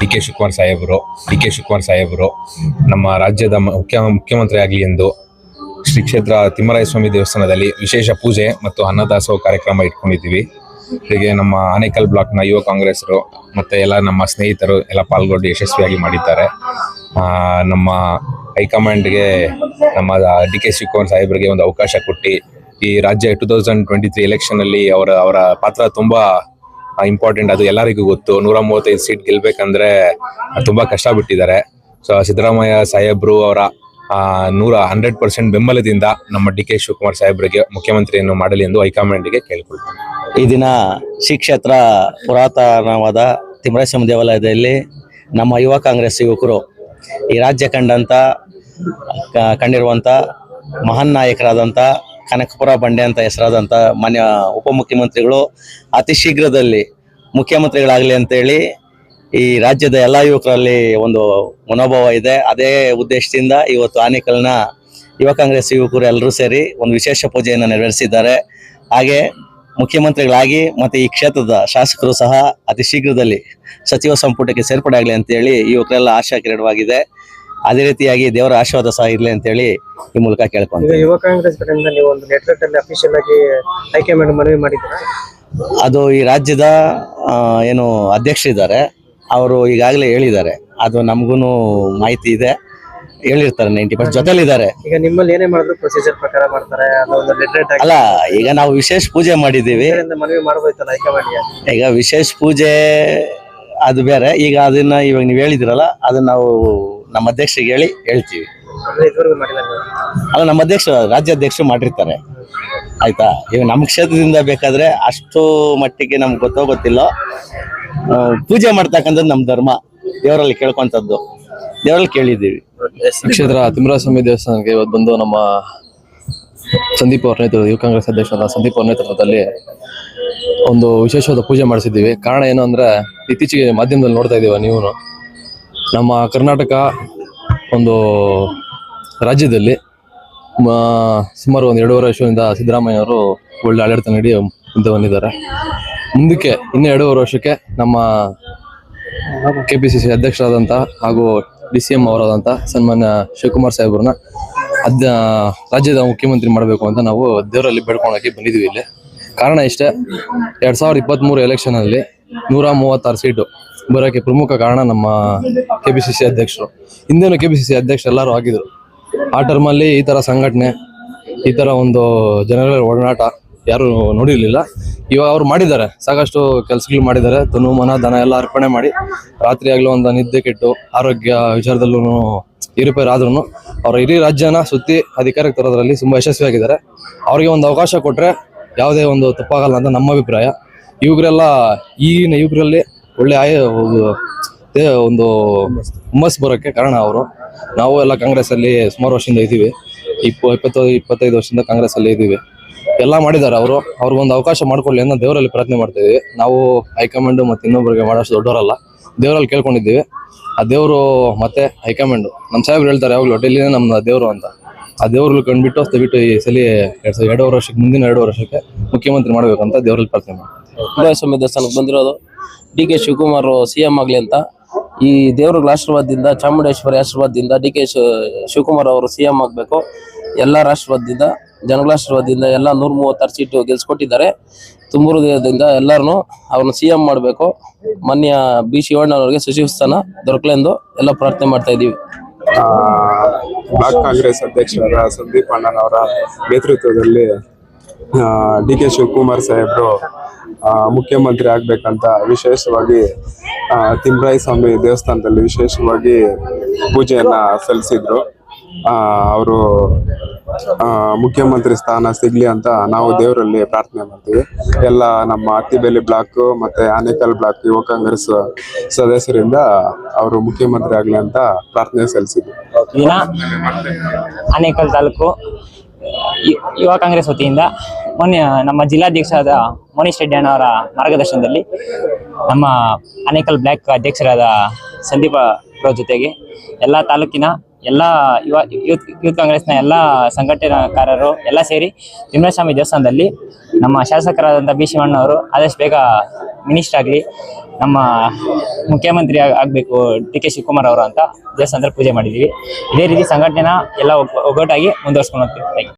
D K Shivakumar ಸಾಹೇಬರು, D K Shivakumar ಸಾಹೇಬರು, ನಮ್ಮ ರಾಜ್ಯದ ಮುಖ್ಯ, ಮುಖ್ಯಮಂತ್ರಿ ಆಗಲಿ ಎಂದು ಶ್ರೀ ಕ್ಷೇತ್ರ ತಿಮ್ಮರಾಯಸ್ವಾಮಿ ದೇವಸ್ಥಾನದಲ್ಲಿ ವಿಶೇಷ ಪೂಜೆ ಮತ್ತು ಅನ್ನದಾಸೋಹ ಕಾರ್ಯಕ್ರಮ ಇಟ್ಕೊಂಡಿದ್ದೀವಿ. ಹೀಗೆ ನಮ್ಮ ಆನೇಕಲ್ ಬ್ಲಾಕ್ನ ಯುವ ಕಾಂಗ್ರೆಸ್ರು ಮತ್ತು ಎಲ್ಲ ನಮ್ಮ ಸ್ನೇಹಿತರು ಎಲ್ಲ ಪಾಲ್ಗೊಂಡು ಯಶಸ್ವಿಯಾಗಿ ಮಾಡಿದ್ದಾರೆ. ನಮ್ಮ ಹೈಕಮಾಂಡ್ಗೆ ನಮ್ಮ ಡಿ ಕೆ ಶಿವಕುಮಾರ್ ಸಾಹೇಬರಿಗೆ ಒಂದು ಅವಕಾಶ ಕೊಟ್ಟು ಈ ರಾಜ್ಯ two thousand twenty three election ಅಲ್ಲಿ ಅವರ ಅವರ ಪಾತ್ರ ತುಂಬಾ ಇಂಪಾರ್ಟೆಂಟ್ ಅದು ಎಲ್ಲರಿಗೂ ಗೊತ್ತು. ನೂರ ಮೂವತ್ತೈದು ಸೀಟ್ ಗೆಲ್ಬೇಕಂದ್ರೆ ತುಂಬಾ ಕಷ್ಟ ಬಿಟ್ಟಿದ್ದಾರೆ ಸೊ ಸಿದ್ದರಾಮಯ್ಯ ಸಾಹೇಬ್ರು ಅವರ ನೂರ ಹಂಡ್ರೆಡ್ ಪರ್ಸೆಂಟ್ ಬೆಂಬಲದಿಂದ ನಮ್ಮ ಡಿ ಕೆ ಶಿವಕುಮಾರ್ ಸಾಹೇಬ್ರಿಗೆ ಮುಖ್ಯಮಂತ್ರಿಯನ್ನು ಮಾಡಲಿ ಎಂದು ಹೈಕಮಾಂಡ್ಗೆ ಕೇಳಿಕೊಳ್ತೇನೆ. ಈ ದಿನ ಶ್ರೀ ಕ್ಷೇತ್ರ ಪುರಾತನವಾದ ತಿಮ್ಮರಾಯಸ್ವಾಮಿ ದೇವಾಲಯದಲ್ಲಿ ನಮ್ಮ ಯುವ ಕಾಂಗ್ರೆಸ್ ಯುವಕರು ಈ ರಾಜ್ಯ ಕಂಡಂತ, ಕ- ಕಂಡಿರುವಂತ ಮಹಾನ್ ನಾಯಕರಾದಂಥ ಕನಕಪುರ ಬಂಡೆ ಅಂತ ಹೆಸರಾದಂಥ ಮಾನ್ಯ ಉಪಮುಖ್ಯಮಂತ್ರಿಗಳು ಅತಿ ಶೀಘ್ರದಲ್ಲಿ ಮುಖ್ಯಮಂತ್ರಿಗಳಾಗಲಿ ಅಂತೇಳಿ ಈ ರಾಜ್ಯದ ಎಲ್ಲ ಯುವಕರಲ್ಲಿ ಒಂದು ಮನೋಭಾವ ಇದೆ. ಅದೇ ಉದ್ದೇಶದಿಂದ ಇವತ್ತು ಆನೇಕಲ್ನ ಯುವ ಕಾಂಗ್ರೆಸ್ ಯುವಕರು ಎಲ್ಲರೂ ಸೇರಿ ಒಂದು ವಿಶೇಷ ಪೂಜೆಯನ್ನು ನೆರವೇರಿಸಿದ್ದಾರೆ. ಹಾಗೆ ಮುಖ್ಯಮಂತ್ರಿಗಳಾಗಿ ಮತ್ತೆ ಈ ಕ್ಷೇತ್ರದ ಶಾಸಕರು ಸಹ ಅತಿ ಶೀಘ್ರದಲ್ಲಿ ಸಚಿವ ಸಂಪುಟಕ್ಕೆ ಸೇರ್ಪಡೆ ಆಗಲಿ ಅಂತೇಳಿ ಯುವಕರೆಲ್ಲ ಆಶಾ ಕಿರಣವಾಗಿದೆ ಅದೇ ರೀತಿಯಾಗಿ ದೇವರ ಆಶೀರ್ವಾದ ಸಹ ಇರಲಿ ಅಂತೇಳಿ ಈ ಮೂಲಕ ಕೇಳ್ಕೊಂತೀವಿ. ಯುವ ಕಾಂಗ್ರೆಸ್ ಕಡೆಯಿಂದ ನೀವು ಒಂದು ಲೆಟರ್ ಅಲ್ಲಿ ಅಫಿಷಿಯಲ್ ಆಗಿ ಹೈಕಮಾಂಡ್ ಮನವಿ ಮಾಡಿದ್ದೀರಾ? ಅದು ಈ ರಾಜ್ಯದ ಏನು ಅಧ್ಯಕ್ಷರಿದ್ದಾರೆ ಅವರು ಈಗಾಗಲೇ ಹೇಳಿದ್ದಾರೆ. ಅದು ನಮಗೂ ಮಾಹಿತಿ ಇದೆ. ಹೇಳಿರ್ತಾರೆ ನೈಂಟಿ ಪರ್ಸೆಂಟ್ ಜೊತೆಲಿದ್ದಾರೆ. ಈಗ ನಿಮ್ಮಲ್ಲಿ ಏನೇ ಮಾಡಿದ್ರು ಪ್ರೊಸೀಜರ್ ಪ್ರಕಾರ ಮಾಡ್ತಾರೆ. ಅಲ್ಲ ಈಗ ನಾವು ವಿಶೇಷ ಪೂಜೆ ಮಾಡಿದ್ದೀವಿ. ಮನವಿ ಮಾಡಬಹುತ್ತಲ್ಲ ಹೈಕಮಾಂಡ್ ಈಗ ವಿಶೇಷ ಪೂಜೆ ಅದು ಬೇರೆ. ಈಗ ಅದನ್ನ ಇವಾಗ ನೀವು ಹೇಳಿದಿರಲ್ಲ ಅದನ್ನ ನಾವು ನಮ್ಮ ಅಧ್ಯಕ್ಷರಿಗೆ ಹೇಳಿ ಹೇಳ್ತೀವಿ. ಅಲ್ಲ ನಮ್ಮ ಅಧ್ಯಕ್ಷ ರಾಜ್ಯಾಧ್ಯಕ್ಷರು ಮಾಡಿರ್ತಾರೆ. ಆಯ್ತಾ? ಈಗ ನಮ್ಮ ಕ್ಷೇತ್ರದಿಂದ ಬೇಕಾದ್ರೆ ಅಷ್ಟು ಮಟ್ಟಿಗೆ ನಮ್ಗೆ ಗೊತ್ತೋ ಗೊತ್ತಿಲ್ಲ ಪೂಜೆ ಮಾಡ್ತಕ್ಕಂಥದ್ದು ನಮ್ಮ ಧರ್ಮ. ದೇವರಲ್ಲಿ ಕೇಳ್ಕೊಂತದ್ದು. ದೇವರಲ್ಲಿ ಕೇಳಿದ್ದೀವಿ. ಕ್ಷೇತ್ರ ತಿಮ್ಮರಾಸ್ವಾಮಿ ದೇವಸ್ಥಾನಕ್ಕೆ ಇವತ್ತು ಬಂದು ನಮ್ಮ ಸಂದೀಪ್ ಅವ್ರ ನೇತೃತ್ವ ಯುವ ಕಾಂಗ್ರೆಸ್ ಅಧ್ಯಕ್ಷರಾದ ಸಂದೀಪ್ ಅವ್ರ ನೇತೃತ್ವದಲ್ಲಿ ಒಂದು ವಿಶೇಷವಾದ ಪೂಜೆ ಮಾಡಿಸಿದ್ದೀವಿ. ಕಾರಣ ಏನು ಅಂದ್ರೆ ಇತ್ತೀಚೆಗೆ ಮಾಧ್ಯಮದಲ್ಲಿ ನೋಡ್ತಾ ಇದ್ದೀವ ನೀವು. ನಮ್ಮ ಕರ್ನಾಟಕ ಒಂದು ರಾಜ್ಯದಲ್ಲಿ ಸುಮಾರು ಒಂದು ಎರಡೂವರೆ ವರ್ಷದಿಂದ ಸಿದ್ದರಾಮಯ್ಯ ಅವರು ಒಳ್ಳೆ ಆಡಳಿತ ನೀಡಿ ಮುಂದೆ ಬಂದಿದ್ದಾರೆ. ಮುಂದಕ್ಕೆ ಇನ್ನೂ ಎರಡೂವರೆ ವರ್ಷಕ್ಕೆ ನಮ್ಮ ಕೆ ಪಿ ಸಿ ಸಿ ಅಧ್ಯಕ್ಷರಾದಂಥ ಹಾಗೂ ಡಿ ಸಿ ಎಂ ಅವರಾದಂಥ ಸನ್ಮಾನ್ಯ ಶಿವಕುಮಾರ್ ಸಾಹೇಬ್ರನ್ನ ಅಧ್ಯ ರಾಜ್ಯದ ಮುಖ್ಯಮಂತ್ರಿ ಮಾಡಬೇಕು ಅಂತ ನಾವು ದೇವರಲ್ಲಿ ಬೇಡ್ಕೊಳಕ್ಕೆ ಬಂದಿದ್ದೀವಿ ಇಲ್ಲಿ. ಕಾರಣ ಇಷ್ಟೇ, ಎರಡು ಸಾವಿರದ ಇಪ್ಪತ್ತ್ಮೂರು ಎಲೆಕ್ಷನಲ್ಲಿ ನೂರ ಮೂವತ್ತಾರು ಸೀಟು ಬರೋಕ್ಕೆ ಪ್ರಮುಖ ಕಾರಣ ನಮ್ಮ ಕೆ ಪಿ ಸಿ ಸಿ ಅಧ್ಯಕ್ಷರು. ಹಿಂದೇನು ಕೆ ಪಿ ಸಿ ಸಿ ಅಧ್ಯಕ್ಷರು ಎಲ್ಲರೂ ಆಗಿದ್ರು. ಆ ಟರ್ಮಲ್ಲಿ ಈ ಥರ ಸಂಘಟನೆ, ಈ ಥರ ಒಂದು ಜನಗಳ ಒಡನಾಟ ಯಾರು ನೋಡಿರಲಿಲ್ಲ. ಇವಾಗ ಅವ್ರು ಮಾಡಿದ್ದಾರೆ. ಸಾಕಷ್ಟು ಕೆಲಸಗಳು ಮಾಡಿದ್ದಾರೆ. ತನು ಮನ ದನ ಎಲ್ಲ ಅರ್ಪಣೆ ಮಾಡಿ ರಾತ್ರಿ ಆಗಲೂ ಒಂದು ನಿದ್ದೆ ಕೆಟ್ಟು ಆರೋಗ್ಯ ವಿಚಾರದಲ್ಲೂ ಏರುಪೇರು ಆದ್ರೂ ಅವ್ರ ಇಡೀ ರಾಜ್ಯನ ಸುತ್ತಿ ಅಧಿಕಾರಕ್ಕೆ ತರೋದ್ರಲ್ಲಿ ತುಂಬ ಯಶಸ್ವಿಯಾಗಿದ್ದಾರೆ. ಅವ್ರಿಗೆ ಒಂದು ಅವಕಾಶ ಕೊಟ್ಟರೆ ಯಾವುದೇ ಒಂದು ತಪ್ಪಾಗಲ್ಲ ಅಂತ ನಮ್ಮ ಅಭಿಪ್ರಾಯ. ಯುವಕರೆಲ್ಲ ಈಗಿನ ಯುವಕರಲ್ಲಿ ಒಳ್ಳೆ ಆಯ, ಒಂದು ಹುಮ್ಮಸ್ ಬರೋಕ್ಕೆ ಕಾರಣ ಅವರು. ನಾವು ಎಲ್ಲ ಕಾಂಗ್ರೆಸ್ ಅಲ್ಲಿ ಸುಮಾರು ವರ್ಷದಿಂದ ಇದ್ದೀವಿ. ಇಪ್ಪ ಇಪ್ಪತ್ತು, ಇಪ್ಪತ್ತೈದು ವರ್ಷದಿಂದ ಕಾಂಗ್ರೆಸ್ ಅಲ್ಲಿ ಇದ್ದೀವಿ. ಎಲ್ಲ ಮಾಡಿದ್ದಾರೆ ಅವರು. ಅವ್ರಿಗೊಂದು ಅವಕಾಶ ಮಾಡ್ಕೊಳ್ಳಿ ಅಂತ ದೇವರಲ್ಲಿ ಪ್ರಾರ್ಥನೆ ಮಾಡ್ತಾ ಇದೀವಿ ನಾವು ಹೈಕಮಾಂಡ್ ಮತ್ತೆ ಇನ್ನೊಬ್ಬರಿಗೆ ಮಾಡೋಷ್ಟು ದೊಡ್ಡವರಲ್ಲ, ದೇವರಲ್ಲಿ ಕೇಳ್ಕೊಂಡಿದ್ದೀವಿ. ಆ ದೇವರು ಮತ್ತೆ ಹೈಕಮಾಂಡ್. ನಮ್ಮ ಸಾಹೇಬ್ರು ಹೇಳ್ತಾರೆ, ಯಾವಾಗಲೂ ಡೆಲ್ಲಿನೇ ನಮ್ಮ ದೇವರು ಅಂತ. ಆ ದೇವ್ರಲ್ಲಿ ಕಂಡುಬಿಟ್ಟು ದಯವಿಟ್ಟು ಈ ಸಲ ಎರಡು ಸಾವಿರದ ಎರಡು ವರ್ಷಕ್ಕೆ, ಮುಂದಿನ ಎರಡು ವರ್ಷಕ್ಕೆ ಮುಖ್ಯಮಂತ್ರಿ ಮಾಡಬೇಕು ಅಂತ ದೇವರಲ್ಲಿ ಪ್ರಾರ್ಥನೆ ಮಾಡಿ ಸ್ವಾಮಿ ದೇವಸ್ಥಾನಕ್ಕೆ ಬಂದಿರೋದು? D K Shivakumar C M ಆಗ್ಲಿ ಅಂತ, ಈ ದೇವರುಗಳ ಆಶೀರ್ವಾದದಿಂದ, ಚಾಮುಂಡೇಶ್ವರಿ ಆಶೀರ್ವಾದದಿಂದ ಡಿ ಕೆ ಶಿವಕುಮಾರ್ ಅವರು ಸಿ ಎಂ ಆಗಬೇಕು. ಎಲ್ಲರ ಆಶೀರ್ವಾದದಿಂದ, ಜನಗಳ ಆಶೀರ್ವಾದದಿಂದ ಎಲ್ಲ ನೂರ ಮೂವತ್ತಾರು ಸೀಟು ಗೆಲ್ಸ್ಕೊಟ್ಟಿದ್ದಾರೆ. ತುಂಬೂರು ದೇವದಿಂದ ಎಲ್ಲರನ್ನು ಅವ್ರನ್ನ ಸಿ ಎಂ ಮಾಡಬೇಕು. ಮಾನ್ಯ ಬಿ ಶಿವಣ್ಣನವರಿಗೆ ಸಚಿವ ಸ್ಥಾನ ದೊರಕಲೆಂದು ಎಲ್ಲ ಪ್ರಾರ್ಥನೆ ಮಾಡ್ತಾ ಇದ್ದೀವಿ. ಬ್ಲಾಕ್ ಕಾಂಗ್ರೆಸ್ ಅಧ್ಯಕ್ಷರ ಸಂದೀಪ್ ಅಣ್ಣನವರ ನೇತೃತ್ವದಲ್ಲಿ ಡಿ ಕೆ ಶಿವಕುಮಾರ್ ಸಾಹೇಬ್ರು ಮುಖ್ಯಮಂತ್ರಿ ಆಗ್ಬೇಕಂತ ವಿಶೇಷವಾಗಿ ತಿಮ್ರಾಯಿ ಸ್ವಾಮಿ ದೇವಸ್ಥಾನದಲ್ಲಿ ವಿಶೇಷವಾಗಿ ಪೂಜೆಯನ್ನ ಸಲ್ಲಿಸಿದ್ರು. ಅವರು ಮುಖ್ಯಮಂತ್ರಿ ಸ್ಥಾನ ಸಿಗ್ಲಿ ಅಂತ ನಾವು ದೇವರಲ್ಲಿ ಪ್ರಾರ್ಥನೆ ಮಾಡ್ತೀವಿ. ಎಲ್ಲ ನಮ್ಮ ಅತ್ತಿಬೇಲಿ ಬ್ಲಾಕ್ ಮತ್ತೆ ಆನೇಕಲ್ ಬ್ಲಾಕ್ ಯುವ ಕಾಂಗ್ರೆಸ್ ಸದಸ್ಯರಿಂದ ಅವರು ಮುಖ್ಯಮಂತ್ರಿ ಆಗ್ಲಿ ಅಂತ ಪ್ರಾರ್ಥನೆ ಸಲ್ಲಿಸಿದ್ರು. ಆನೇಕಲ್ ತಾಲೂಕು ಯುವ ಕಾಂಗ್ರೆಸ್ ವತಿಯಿಂದ ಮೊನ್ನೆ ನಮ್ಮ ಜಿಲ್ಲಾಧ್ಯಕ್ಷರಾದ ಮೋನೀಶ್ ರೆಡ್ಡಿ ಅಣ್ಣವರ ಮಾರ್ಗದರ್ಶನದಲ್ಲಿ ನಮ್ಮ ಅನೇಕಲ್ ಬ್ಲಾಕ್ ಅಧ್ಯಕ್ಷರಾದ ಸಂದೀಪ ಅವರ ಜೊತೆಗೆ ಎಲ್ಲ ತಾಲೂಕಿನ ಎಲ್ಲ ಯುವ, ಯೂತ್ ಯೂತ್ ಕಾಂಗ್ರೆಸ್ನ ಎಲ್ಲ ಸಂಘಟನಾಕಾರರು ಎಲ್ಲ ಸೇರಿ ತಿಮ್ಮಸ್ವಾಮಿ ದೇವಸ್ಥಾನದಲ್ಲಿ ನಮ್ಮ ಶಾಸಕರಾದಂಥ ಬಿ ಶಿವಣ್ಣ ಅವರು ಆದಷ್ಟು ಬೇಗ ಮಿನಿಸ್ಟರ್ ಆಗಲಿ, ನಮ್ಮ ಮುಖ್ಯಮಂತ್ರಿ ಆಗಬೇಕು ಡಿ ಕೆ ಶಿವಕುಮಾರ್ ಅವರು ಅಂತ ದೇವಸ್ಥಾನದಲ್ಲಿ ಪೂಜೆ ಮಾಡಿದ್ದೀವಿ ಇದೇ ರೀತಿ ಸಂಘಟನೆನ ಎಲ್ಲ ಒಗ್- ಒಗ್ಗಟ್ಟಾಗಿ ಮುಂದುವರ್ಸ್ಕೊಂಡು ಹೋಗ್ತೀವಿ.